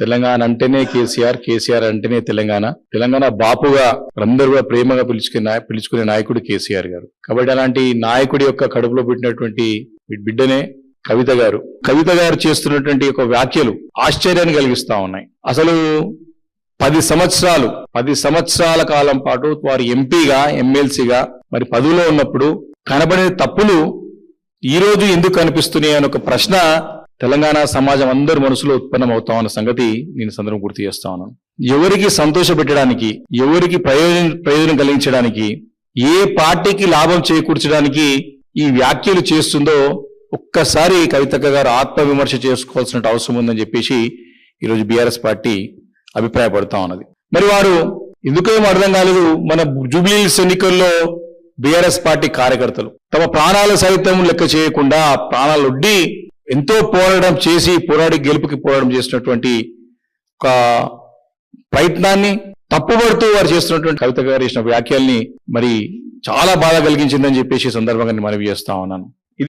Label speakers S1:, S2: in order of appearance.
S1: తెలంగాణ అంటేనే కేసీఆర్ కేసీఆర్ అంటేనే తెలంగాణ. తెలంగాణ బాపుగా అందరూ కూడా ప్రేమగా పిలుచుకునే పిలుచుకునే నాయకుడు కేసీఆర్ గారు. కాబట్టి అలాంటి నాయకుడి యొక్క కడుపులో పెట్టినటువంటి బిడ్డనే కవిత గారు. కవిత గారు చేస్తున్నటువంటి ఒక వ్యాఖ్యలు ఆశ్చర్యాన్ని కలిగిస్తా ఉన్నాయి. అసలు పది సంవత్సరాలు పది సంవత్సరాల కాలం పాటు వారు ఎంపీగా ఎమ్మెల్సీగా మరి పదవిలో ఉన్నప్పుడు కనబడే తప్పులు ఈ రోజు ఎందుకు కనిపిస్తున్నాయి అని ఒక ప్రశ్న తెలంగాణ సమాజం అందరి మనసులో ఉత్పన్నం అవుతా ఉన్న సంగతి నేను సందర్భం గుర్తు చేస్తా ఉన్నాను. ఎవరికి సంతోష పెట్టడానికి ఎవరికి ప్రయోజనం ప్రయోజనం కలిగించడానికి ఏ పార్టీకి లాభం చేకూర్చడానికి ఈ వ్యాఖ్యలు చేస్తుందో ఒక్కసారి కవితక్క గారు ఆత్మవిమర్శ చేసుకోవాల్సిన అవసరం ఉందని చెప్పేసి ఈరోజు బీఆర్ఎస్ పార్టీ అభిప్రాయపడతా ఉన్నది. మరి వారు ఎందుకేమో అర్థం కాలేదు. మన జూబ్లీ ఎన్నికల్లో బీఆర్ఎస్ పార్టీ కార్యకర్తలు తమ ప్రాణాల సైతం లెక్క చేయకుండా ప్రాణాలొడ్డి ప్రాణాలు ఒడ్డి ఎంతో పోరాటం చేసి పోరాడి గెలుపుకి పోరాటం చేసినటువంటి ఒక ప్రయత్నాన్ని తప్పుబడుతూ వారు చేస్తున్నటువంటి కవిత గారు చేసిన వ్యాఖ్యల్ని మరి చాలా బాధ కలిగించిందని చెప్పేసి సందర్భంగా నేను మనవి చేస్తా ఉన్నాను.